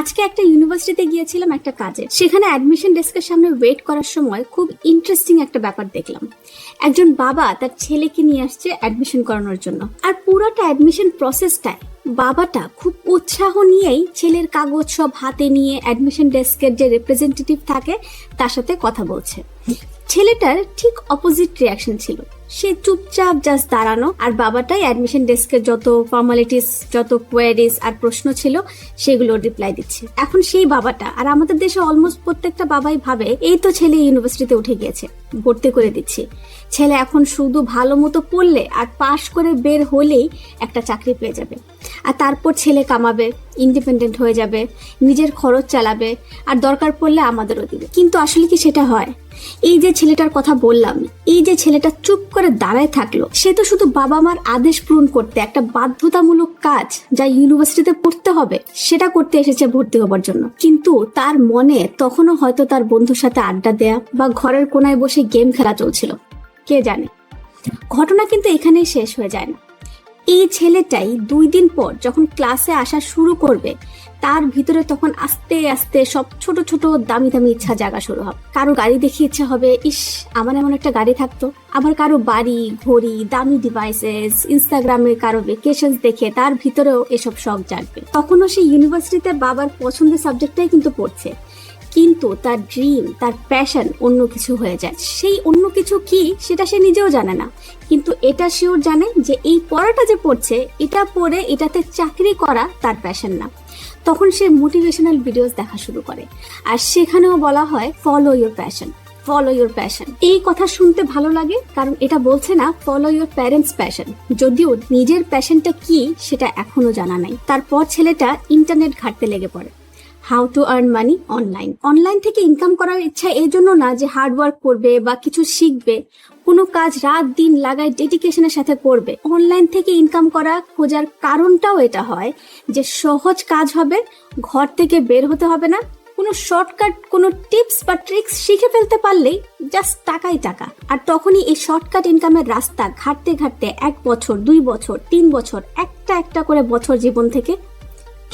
আজকে একটা ইউনিভার্সিটিতে গিয়েছিলাম একটা কাজে। সেখানে অ্যাডমিশন ডেস্কের সামনে ওয়েট করার সময় খুব ইন্টারেস্টিং একটা ব্যাপার দেখলাম। একজন বাবা তার ছেলেকে নিয়ে আসছে অ্যাডমিশন করানোর জন্য। আর পুরোটা অ্যাডমিশন প্রসেসটায় বাবাটা খুব উৎসাহ নিয়েই ছেলের কাগজ সব হাতে নিয়ে অ্যাডমিশন ডেস্কের যে রিপ্রেজেন্টেটিভ থাকে, তার সাথে কথা বলছে। ছেলেটার ঠিক অপোজিট রিয়াকশন ছিল। সে চুপচাপ জাস্ট দাঁড়ানো। আর বাবাটাই অ্যাডমিশন ডেস্কের যত ফর্মালিটিস যত কোয়ারিজ আর প্রশ্ন ছিল, সেগুলো রিপ্লাই দিচ্ছে। এখন সেই বাবাটা, আর আমাদের দেশে অলমোস্ট প্রত্যেকটা বাবাই ভাবে, এই তো ছেলে ইউনিভার্সিটিতে উঠে গিয়েছে, ভর্তি করে দিচ্ছি। ছেলে এখন শুধু ভালো মতো পড়লে আর পাশ করে বের হলেই একটা চাকরি পেয়ে যাবে। আর তারপর ছেলে কামাবে ইন্ডিপেন্ডেন্ট হয়ে যাবে, নিজের খরচ চালাবে, আর দরকার পড়লে আমাদেরও দিবে। কিন্তু আসলে কি সেটা হয়? এই যে ছেলেটার কথা বললাম, এই যে ছেলেটা চুপ করে দাঁড়ায় থাকল, সে তো শুধু বাবা মার আদেশ পূরণ করতে, একটা বাধ্যতামূলক কাজ যা ইউনিভার্সিটিতে পড়তে হবে, সেটা করতে এসেছে ভর্তি হবার জন্য। কিন্তু তার মনে তখনও হয়তো তার বন্ধুর সাথে আড্ডা দেয়া বা ঘরের কোনায় বসে গেম খেলা চলছিল। কে জানে? ঘটনা কিন্তু এখানেই শেষ হয়ে যায় না। এই ছেলেটাই দুই দিন পর যখন ক্লাসে আসা শুরু করবে, তার ভিতরে তখন আস্তে আস্তে সব ছোট ছোট দামি দামি ইচ্ছা জাগা শুরু হবে। কারও গাড়ি দেখে ইচ্ছা হবে, ইস, আমার এমন একটা গাড়ি থাকতো। আবার কারও বাড়ি, ঘড়ি, দামি ডিভাইসেস ইনস্টাগ্রামে কারও ভেকেশন দেখে তার ভিতরেও এসব শখ জাগবে। তখনও সে ইউনিভার্সিটিতে বাবার পছন্দের সাবজেক্টটাই কিন্তু পড়ছে। কিন্তু তার ড্রিম তার প্যাশন অন্য কিছু হয়ে যায়। সেই অন্য কিছু কি, সেটা সে নিজেও জানে না। কিন্তু এটা শিওর জানে যে এই পড়াটা যে পড়ছে, এটা পড়ে এটাতে চাকরি করা তার প্যাশন না। তখন সে মোটিভেশনাল ভিডিওস দেখা শুরু করে। আর সেখানেও বলা হয় follow your passion follow your passion এই কথা শুনতে ভালো লাগে, কারণ এটা বলছে না ফলো ইউর প্যারেন্টস প্যাশন যদিও নিজের প্যাশনটা কি, সেটা এখনও জানা নাই। তারপর ছেলেটা ইন্টারনেট ঘাটতে লেগে পড়ে। How to earn money online. Online থেকে ইনকাম করার ইচ্ছা এই জন্য না যে হার্ড ওয়ার্ক করবে বা কিছু শিখবে, কোনো কাজ রাত দিন লাগায় ডেডিকেশনের সাথে করবে। অনলাইন থেকে ইনকাম করা খোঁজার কারণটাও এটা হয় যে সহজ কাজ হবে, ঘর থেকে বের হতে হবে না। কোনো শর্টকাট, কোনো টিপস বা ট্রিক্স শিখে ফেলতে পারলেই জাস্ট টাকাই টাকা। আর তখনই এই শর্টকাট ইনকামের রাস্তা ঘাটতে ঘাটতে এক বছর, দুই বছর, তিন বছর, একটা একটা করে বছর জীবন থেকে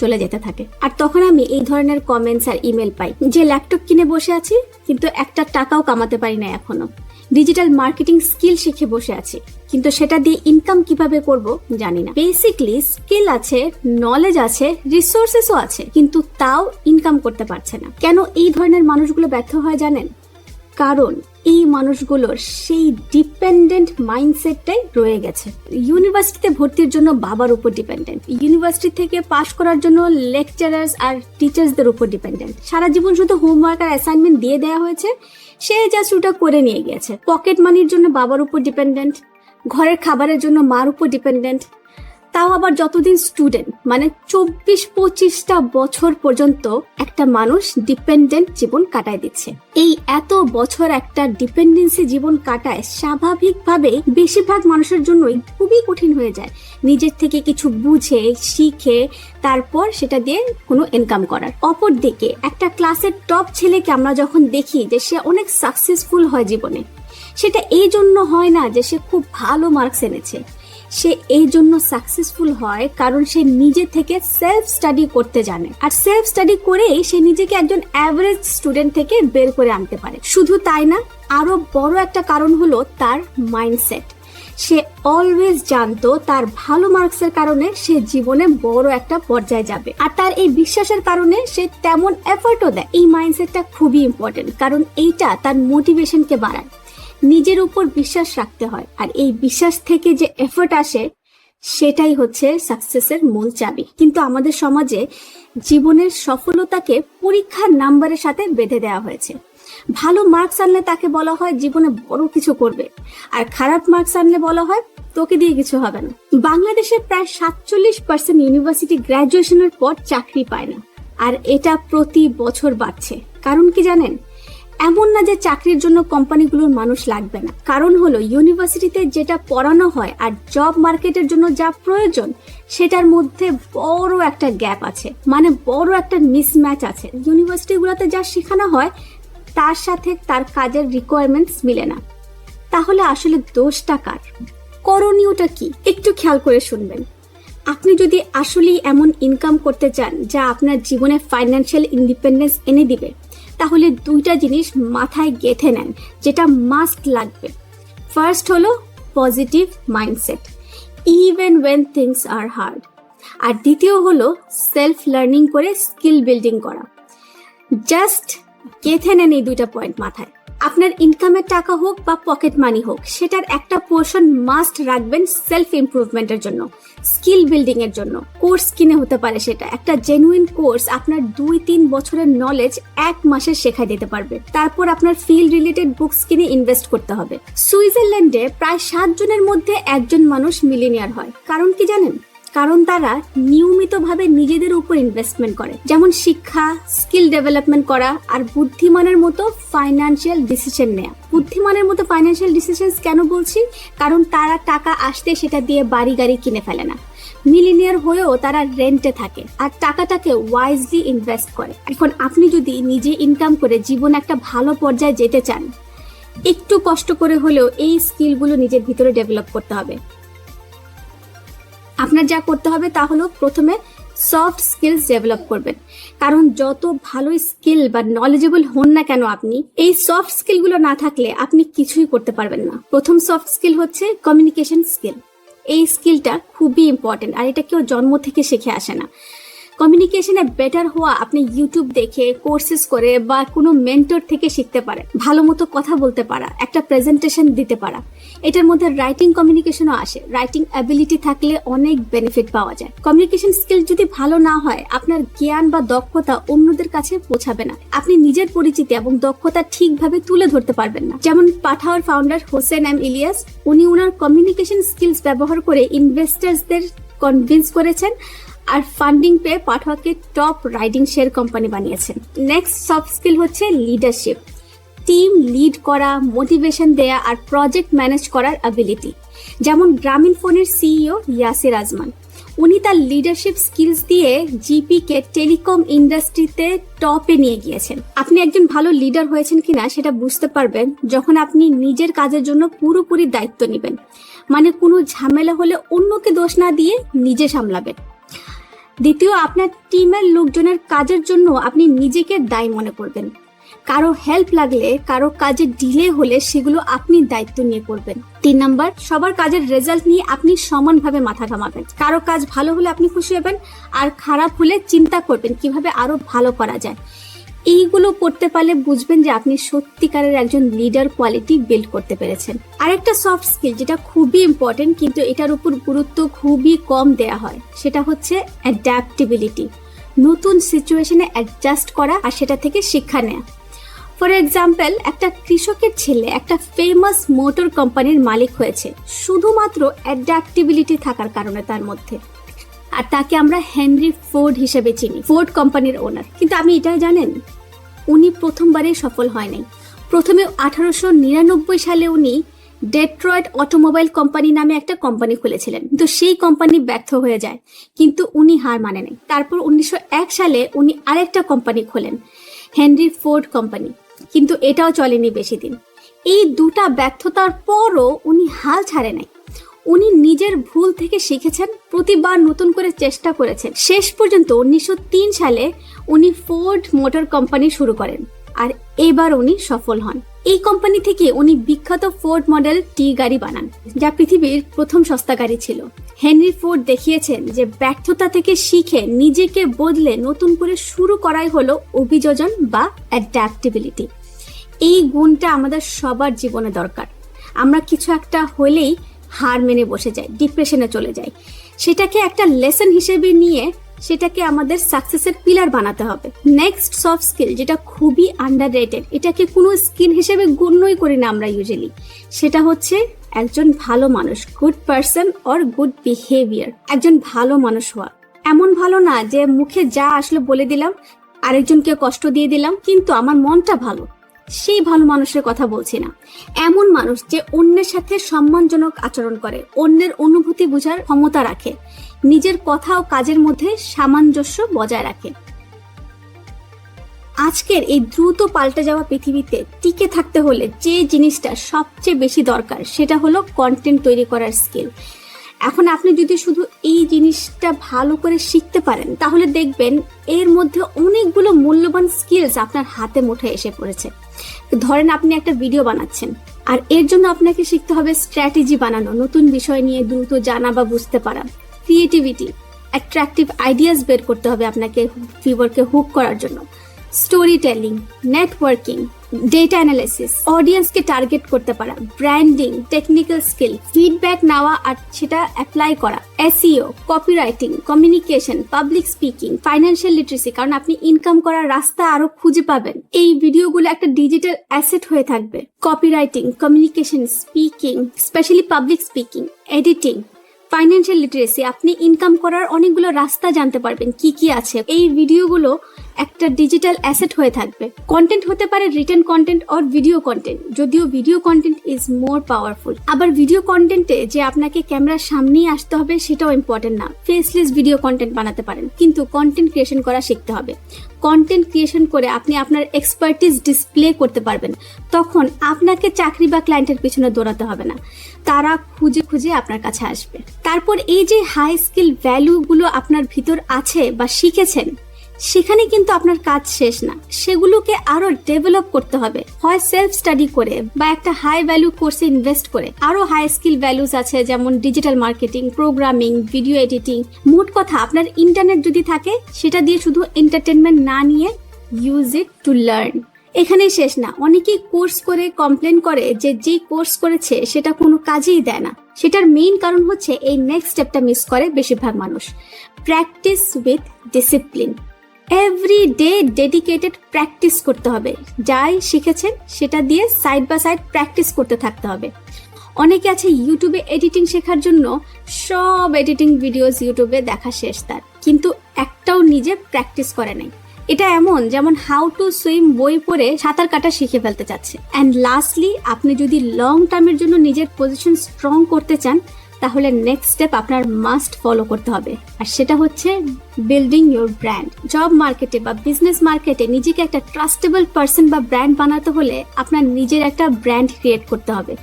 চলে যেতে থাকে। আর তখন আমি এই ধরনের কমেন্টস আর ইমেল পাই। যে ল্যাপটপ কিনে বসে আছি, কিন্তু একটা টাকাও কামাতে পারি না এখনও। ডিজিটাল মার্কেটিং স্কিল শিখে বসে আছি, কিন্তু সেটা দিয়ে ইনকাম কীভাবে করব জানি না। বেসিকলি স্কিল আছে নলেজ আছে রিসোর্সেসও আছে, কিন্তু তাও ইনকাম করতে পারছে না। কেন এই ধরনের মানুষগুলো ব্যর্থ হয় জানেন? কারণ এই মানুষগুলোর সেই ডিপেন্ডেন্ট মাইন্ডসেটটাই রয়ে গেছে। ইউনিভার্সিটিতে ভর্তির জন্য বাবার উপর ডিপেন্ডেন্ট ইউনিভার্সিটি থেকে পাশ করার জন্য লেকচারার্স আর টিচার্সদের উপর ডিপেন্ডেন্ট সারা জীবন শুধু হোমওয়ার্ক আর অ্যাসাইনমেন্ট দিয়ে দেওয়া হয়েছে, সে জাস্ট ওটা করে নিয়ে গেছে পকেট মানির জন্য বাবার উপর ডিপেন্ডেন্ট ঘরের খাবারের জন্য মার উপর ডিপেন্ডেন্ট তাও আবার যতদিন স্টুডেন্ট মানে চব্বিশ পঁচিশটা বছর পর্যন্ত একটা মানুষ ডিপেন্ডেন্ট জীবন কাটায় দিচ্ছে। এই এত বছর একটা ডিপেন্ডেন্সি জীবন কাটায় স্বাভাবিকভাবে বেশিরভাগ মানুষের জন্যই খুবই কঠিন হয়ে যায়। নিজের থেকে কিছু বুঝে, শিখে, তারপর সেটা দিয়ে কোনো ইনকাম করার। অপরদিকে একটা ক্লাসের টপ ছেলেকে আমরা যখন দেখি যে সে অনেক সাকসেসফুল হয় জীবনে, সেটা এই জন্য হয় না যে সে খুব ভালো মার্কস এনেছে। সে এই জন্য সাকসেসফুল হয় কারণ সে নিজে থেকে সেলফ স্টাডি করতে জানে। আর সেলফ স্টাডি করেই সে নিজেকে একজন অ্যাভারেজ স্টুডেন্ট থেকে বের করে আনতে পারে। শুধু তাই না, আরও বড় একটা কারণ হলো তার মাইন্ডসেট সে অলওয়েজ জানতো তার ভালো মার্কসের কারণে সে জীবনে বড় একটা পর্যায়ে যাবে। আর তার এই বিশ্বাসের কারণে সে তেমন এফর্টও দেয়। এই মাইন্ডসেটটা খুবই ইম্পর্টেন্ট কারণ এইটা তার মোটিভেশনকে বাড়ায়। নিজের উপর বিশ্বাস রাখতে হয়। আর এই বিশ্বাস থেকে যে এফোর্ট আসে, সেটাই হচ্ছে সাকসেসের মূল চাবি। কিন্তু আমাদের সমাজে জীবনের সফলতাকে পরীক্ষার নাম্বারের সাথে বেঁধে দেওয়া হয়েছে। ভালো মার্কস আনলে তাকে বলা হয় জীবনে বড় কিছু করবে। আর খারাপ মার্কস আনলে বলা হয় তোকে দিয়ে কিছু হবে না। বাংলাদেশে প্রায় সাতচল্লিশ পার্সেন্ট ইউনিভার্সিটি গ্র্যাজুয়েশনের পর চাকরি পায় না। আর এটা প্রতি বছর বাড়ছে। কারণ কি জানেন? এমন না যে চাকরির জন্য কোম্পানিগুলোর মানুষ লাগবে না। কারণ হলো ইউনিভার্সিটিতে যেটা পড়ানো হয় আর জব মার্কেটের জন্য যা প্রয়োজন, সেটার মধ্যে বড় একটা গ্যাপ আছে। মানে বড় একটা মিসম্যাচ আছে। ইউনিভার্সিটিগুলোতে যা শেখানো হয়, তার সাথে তার কাজের রিকোয়ারমেন্টস মিলে না। তাহলে আসলে দোষটা কার? করণীয়টা কি? একটু খেয়াল করে শুনবেন। আপনি যদি আসলেই এমন ইনকাম করতে চান, যা আপনার জীবনে ফাইন্যান্সিয়াল ইন্ডিপেন্ডেন্স এনে দিবে তাহলে দুইটা জিনিস মাথায় গেঁথে নেন, যেটা মাস্ট লাগবে। ফার্স্ট হলো positive mindset even when things are hard আর দ্বিতীয় হলো সেলফ লার্নিং করে স্কিল বিল্ডিং করা। জাস্ট গেঁথে নেন এই দুইটা পয়েন্ট মাথায়। আপনার ইনকামের টাকা হোক বা পকেট মানি হোক, সেটার একটা পোর্শন মাস্ট রাখবেন সেলফ ইমপ্রুভমেন্টের জন্য স্কিল বিল্ডিং এর জন্য। কোর্স কিনে হতে পারে সেটা। একটা জেনুইন কোর্স আপনার দুই তিন বছরের নলেজ এক মাসে শেখাই দিতে পারবে। তারপর আপনার ফিল্ড রিলেটেড বুকস কিনে ইনভেস্ট করতে হবে। সুইজারল্যান্ডে প্রায় সাত জনের মধ্যে একজন মানুষ মিলিনিয়ার হয়। কারণ কি জানেন? কারণ তারা নিয়মিতভাবে নিজেদের উপর ইনভেস্টমেন্ট করে। যেমন শিক্ষা স্কিল ডেভেলপমেন্ট করা আর বুদ্ধিমানের মতো ফাইন্যান্সিয়াল ডিসিশন নেওয়া বুদ্ধিমানের মতো ফাইন্যান্সিয়াল ডিসিশন কেন বলছি? কারণ তারা টাকা আসতে সেটা দিয়ে বাড়ি গাড়ি কিনে ফেলে না। মিলিনিয়ার হয়েও তারা রেন্টে থাকে আর টাকাটাকে ওয়াইজলি ইনভেস্ট করে। এখন আপনি যদি নিজে ইনকাম করে জীবন একটা ভালো পর্যায়ে যেতে চান, একটু কষ্ট করে হলেও এই স্কিলগুলো নিজের ভিতরে ডেভেলপ করতে হবে। আপনার যা করতে হবে তা হলো প্রথমে সফট স্কিলস ডেভেলপ করবেন। কারণ যত ভালো স্কিল বা নলেজেবল হন না কেন আপনি, এই সফট স্কিলগুলো না থাকলে আপনি কিছুই করতে পারবেন না। প্রথম সফট স্কিল হচ্ছে কমিউনিকেশন স্কিল এই স্কিলটা খুবই ইম্পর্টেন্ট আর এটা কেউ জন্ম থেকে শিখে আসে না। কমিউনিকেশনে বেটার হওয়া আপনি ইউটিউব দেখে কোর্সেস করে বা কোনো মেন্টর থেকে শিখতে পারে। ভালো মতো কথা বলতে পারা, একটা প্রেজেন্টেশন দিতে পারা। এটার মধ্যে রাইটিং কমিউনিকেশনও আসে। রাইটিং অ্যাবিলিটি থাকলে অনেক বেনিফিট পাওয়া যায়। কমিউনিকেশন স্কিল যদি ভালো না হয়, আপনার জ্ঞান বা দক্ষতা অন্যদের কাছে পৌঁছাবে না। আপনি নিজের পরিচিতি এবং দক্ষতা ঠিকভাবে তুলে ধরতে পারবেন না। যেমন পাঠাওয়ার ফাউন্ডার হোসেন এম ইলিয়াস, উনি ওনার কমিউনিকেশন স্কিলস ব্যবহার করে ইনভেস্টার্সদের কনভিন্স করেছেন। আর ফান্ডিং পেয়ে পাঠোয়াকে টপ রাইডিং শেয়ার কোম্পানি বানিয়েছেন। নেক্সট সফট স্কিল হচ্ছে লিডারশিপ টিম লিড করা মোটিভেশন দেয়া আর প্রজেক্ট ম্যানেজ করার অ্যাবিলিটি যেমন গ্রামীণ ফোনের সিইও ইয়াসির আজমান। উনি তার লিডারশিপ স্কিলস দিয়ে জিপিকে টেলিকম ইন্ডাস্ট্রিতে টপে নিয়ে গিয়েছেন। আপনি একজন ভালো লিডার হয়েছেন কিনা সেটা বুঝতে পারবেন যখন আপনি নিজের কাজের জন্য পুরোপুরি দায়িত্ব নেবেন। মানে কোনো ঝামেলা হলে অন্যকে দোষ না দিয়ে নিজে সামলাবেন। দ্বিতীয়, আপনার টিমের লোকজনের কাজের জন্য আপনি নিজেকে দায়ী মনে করবেন। কারও হেল্প লাগলে, কারও কাজে ডিলে হলে সেগুলো আপনি দায়িত্ব নিয়ে করবেন। তিন নাম্বার, সবার কাজের রেজাল্ট নিয়ে আপনি সমানভাবে মাথা ঘামাবেন। কারও কাজ ভালো হলে আপনি খুশি হবেন, আর খারাপ হলে চিন্তা করবেন কীভাবে আরও ভালো করা যায়। এইগুলো করতে পারলে বুঝবেন যে আপনি সত্যিকারের একজন লিডার কোয়ালিটি বিল্ড করতে পেরেছেন। আরেকটা সফট স্কিল যেটা খুবই ইম্পর্টেন্ট কিন্তু এটার উপর গুরুত্ব খুবই কম দেয়া হয়, সেটা হচ্ছে অ্যাডাপ্টেবিলিটি নতুন সিচুয়েশনে অ্যাডজাস্ট করা আর সেটা থেকে শিক্ষা নেওয়া ফর এক্সাম্পল একটা কৃষকের ছেলে একটা ফেমাস মোটর কোম্পানির মালিক হয়েছে, শুধুমাত্র অ্যাডাপ্টেবিলিটি থাকার কারণে তার মধ্যে। আর তাকে আমরা হেনরি ফোর্ড হিসেবে চিনি, ফোর্ড কোম্পানির ওনার কিন্তু আমি এটা জানেন? উনি প্রথমবারে সফল হয় নাই প্রথমে আঠারোশো নিরানব্বই সালে উনি ডেট্রয়েড অটোমোবাইল কোম্পানি নামে একটা কোম্পানি খুলেছিলেন। কিন্তু সেই কোম্পানি ব্যর্থ হয়ে যায়। কিন্তু উনি হার মানে নেই তারপর উনিশশো এক সালে উনি আরেকটা কোম্পানি খোলেন হেনরি ফোর্ড কোম্পানি কিন্তু এটাও চলেনি বেশি দিন। এই দুটা ব্যর্থতার পরও উনি হাল ছাড়ে নাই উনি নিজের ভুল থেকে শিখেছেন, প্রতিবার নতুন করে চেষ্টা করেছেন। শেষ পর্যন্ত উনিশশো তিন সালে উনি ফোর্ড মোটর কোম্পানি শুরু করেন আর এবার উনি সফল হন। এই কোম্পানি থেকে উনি বিখ্যাত ফোর্ড মডেল টি গাড়ি বানান, যা পৃথিবীর প্রথম সস্তা গাড়ি ছিল। হেনরি ফোর্ড দেখিয়েছেন যে ব্যর্থতা থেকে শিখে নিজেকে বদলে নতুন করে শুরু করাই হলো অভিযোজন বা অ্যাডাপ্টেবিলিটি এই গুণটা আমাদের সবার জীবনে দরকার। আমরা কিছু একটা হলেই হার মেনে বসে যায় ডিপ্রেশনে চলে যায়। সেটাকে একটা লেসন হিসেবে নিয়ে সেটাকে আমাদের সাকসেসের পিলার বানাতে হবে। নেক্সট সফট স্কিল যেটা খুবই আন্ডার রেটেড এটাকে কোনো স্কিল হিসেবে গণ্যই করি না আমরা ইউজুয়ালি সেটা হচ্ছে একজন ভালো মানুষ good person or good behaviour একজন ভালো মানুষ হওয়া। এমন ভালো না যে মুখে যা আসলে বলে দিলাম, আরেকজনকে কষ্ট দিয়ে দিলাম, কিন্তু আমার মনটা ভালো। সেই ভালো মানুষের কথা বলছি না। এমন মানুষ যে অন্যের সাথে সম্মানজনক আচরণ করে, অন্যের অনুভূতি বোঝার ক্ষমতা রাখে, নিজের কথা ও কাজের মধ্যে সামঞ্জস্য বজায় রাখে। আজকের এই দ্রুত পাল্টে যাওয়া পৃথিবীতে টিকে থাকতে হলে যে জিনিসটা সবচেয়ে বেশি দরকার, সেটা হলো কন্টেন্ট তৈরি করার স্কিল এখন আপনি যদি শুধু এই জিনিসটা ভালো করে শিখতে পারেন, তাহলে দেখবেন এর মধ্যে অনেকগুলো মূল্যবান স্কিলস আপনার হাতে মুঠে এসে পড়েছে। ধরেন আপনি একটা ভিডিও বানাচ্ছেন, আর এর জন্য আপনাকে শিখতে হবে স্ট্র্যাটেজি বানানো, নতুন বিষয় নিয়ে দ্রুত জানা বা বুঝতে পারা। ক্রিয়েটিভিটি অ্যাট্রাকটিভ আইডিয়াস বের করতে হবে আপনাকে ভিউয়ারকে হুক করার জন্য। Story telling networking data analysis অডিয়েন্সকে target করতে পারা ব্র্যান্ডিং টেকনিক্যাল স্কিল ফিডব্যাক নেওয়া আর সেটা অ্যাপ্লাই করা SEO copywriting communication public speaking financial literacy কারণ আপনি ইনকাম করার রাস্তা আরও খুঁজে পাবেন। এই ভিডিওগুলো একটা ডিজিটাল অ্যাসেট হয়ে থাকবে। Copywriting communication speaking specially public speaking editing financial literacy আপনি ইনকাম করার অনেকগুলো রাস্তা জানতে পারবেন, কি কি আছে। এই ভিডিওগুলো একটা ডিজিটাল অ্যাসেট হয়ে থাকবে। কন্টেন্ট হতে পারে written content or video content যদিও video content is more powerful আবার ভিডিও কন্টেন্টে যে আপনাকে ক্যামেরার সামনেই আসতে হবে সেটাও ইম্পর্টেন্ট না। ফেসলেস ভিডিও কন্টেন্ট বানাতে পারেন, কিন্তু কন্টেন্ট ক্রিয়েশন করা শিখতে হবে। কন্টেন্ট ক্রিয়েশন করে আপনি আপনার এক্সপার্টিস ডিসপ্লে করতে পারবেন। তখন আপনাকে চাকরি বা ক্লায়েন্টের পিছনে দৌড়াতে হবে না। তারা খুঁজে খুঁজে আপনার কাছে আসবে। তারপর এই যে হাই স্কিল ভ্যালুগুলো আপনার ভিতর আছে বা শিখেছেন সেখানে কিন্তু আপনার কাজ শেষ না। সেগুলোকে আরও ডেভেলপ করতে হবে। হয় সেলফ স্টাডি করে বা একটা হাই ভ্যালু কোর্সে ইনভেস্ট করে। আরও হাই স্কিল ভ্যালুস আছে যেমন digital marketing programming video editing মোট কথা, আপনার ইন্টারনেট যদি থাকে, সেটা দিয়ে শুধু এন্টারটেনমেন্ট না নিয়ে ইউজ ইট টু লার্ন এখানেই শেষ না। অনেকেই কোর্স করে কমপ্লেন করে যে যে কোর্স করেছে, সেটা কোনো কাজেই দেয় না। সেটার মেইন কারণ হচ্ছে এই নেক্সট স্টেপটা মিস করে বেশিরভাগ মানুষ। Practice with discipline every day dedicated practice করতে হবে। যাই শিখেছেন, সেটা দিয়ে সাইড বাই সাইড প্র্যাকটিস করতে থাকতে হবে। অনেকে আছে ইউটিউবে এডিটিং শেখার জন্য সব এডিটিং ভিডিওস ইউটিউবে দেখা শেষ তার। কিন্তু একটাও নিজে প্র্যাকটিস করে নাই। এটা এমন, যেমন হাউ টু সুইম বই পড়ে সাঁতার কাটা শিখে ফেলতে চাচ্ছে। অ্যান্ড লাস্টলি আপনি যদি লং টার্মের জন্য নিজের পজিশন স্ট্রং করতে চান তাহলে নেক্সট স্টেপ আপনার মাস্ট ফলো করতে হবে। আর সেটা হচ্ছে বিল্ডিং ইউর ব্র্যান্ড জব মার্কেটে বা বিজনেস মার্কেটে নিজেকে একটা ট্রাস্টেবল পার্সন বা ব্র্যান্ড বানাতে হলে আপনার নিজের একটা ব্র্যান্ড ক্রিয়েট করতে হবে।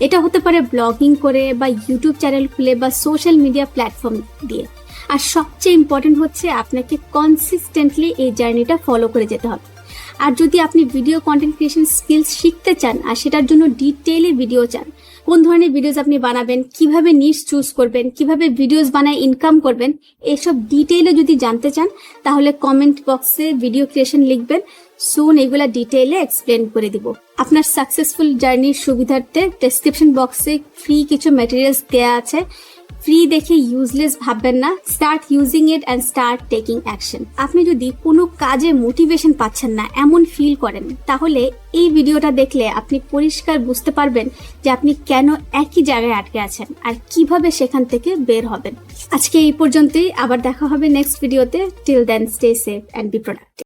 এটা হতে পারে ব্লগিং করে বা ইউটিউব চ্যানেল খুলে বা সোশ্যাল মিডিয়া প্ল্যাটফর্ম দিয়ে। আর সবচেয়ে ইম্পর্টেন্ট হচ্ছে আপনাকে কনসিস্টেন্টলি এই জার্নিটা ফলো করে যেতে হবে। আর যদি আপনি ভিডিও কন্টেন্ট ক্রিয়েশন স্কিলস শিখতে চান আর সেটার জন্য ডিটেইলে ভিডিও চান কোন ধরনের ভিডিওস আপনি বানাবেন, কীভাবে নিশ চুজ করবেন, কীভাবে ভিডিওস বানায় ইনকাম করবেন, এসব ডিটেইলে যদি জানতে চান, তাহলে কমেন্ট বক্সে ভিডিও ক্রিয়েশন লিখবেন। সুন এগুলা ডিটেইলে এক্সপ্লেন করে দিব। আপনার সাকসেসফুল জার্নির সুবিধার্থে ডেসক্রিপশন বক্সে ফ্রি কিছু ম্যাটেরিয়ালস দেওয়া আছে। ফ্রি দেখে ইউজলেস ভাববেন না start using it and start taking action আপনি যদি কোনো কাজে মোটিভেশন পাচ্ছেন না, এমন ফিল করেন, তাহলে এই ভিডিওটা দেখলে আপনি পরিষ্কার বুঝতে পারবেন যে আপনি কেন একই জায়গায় আটকে আছেন আর কীভাবে সেখান থেকে বের হবেন। আজকে এই পর্যন্তই, আবার দেখা হবে নেক্সট ভিডিওতে till then stay safe and be productive